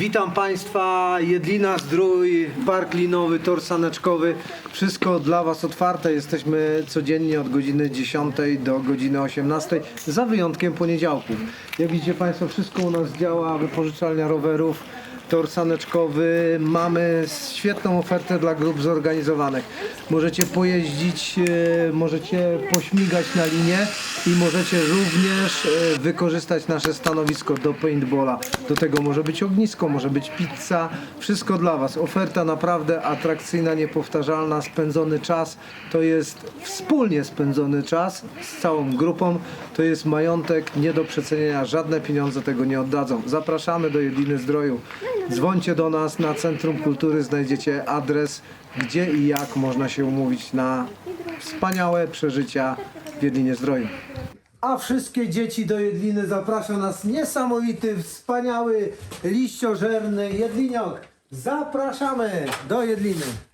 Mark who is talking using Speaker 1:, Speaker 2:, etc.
Speaker 1: Witam Państwa, Jedlina Zdrój, Park Linowy, Tor Saneczkowy. Wszystko dla Was otwarte. Jesteśmy codziennie od godziny 10 do godziny 18, za wyjątkiem poniedziałków. Jak widzicie Państwo, wszystko u nas działa, wypożyczalnia rowerów, tor saneczkowy. Mamy świetną ofertę dla grup zorganizowanych. Możecie pojeździć, e, możecie pośmigać na linie i możecie również e, wykorzystać nasze stanowisko do paintballa. Do tego może być ognisko, może być pizza. Wszystko dla Was. Oferta naprawdę atrakcyjna, niepowtarzalna. Spędzony czas to jest wspólnie spędzony czas z całą grupą. To jest majątek nie do przecenienia. Żadne pieniądze tego nie oddadzą. Zapraszamy do Jedliny Zdroju. Dzwońcie do nas na Centrum Kultury. Znajdziecie adres, gdzie i jak można się umówić na wspaniałe przeżycia w Jedlinie Zdroju. A wszystkie dzieci do Jedliny zaprasza nas niesamowity, wspaniały, liściożerny Jedliniok. Zapraszamy do Jedliny.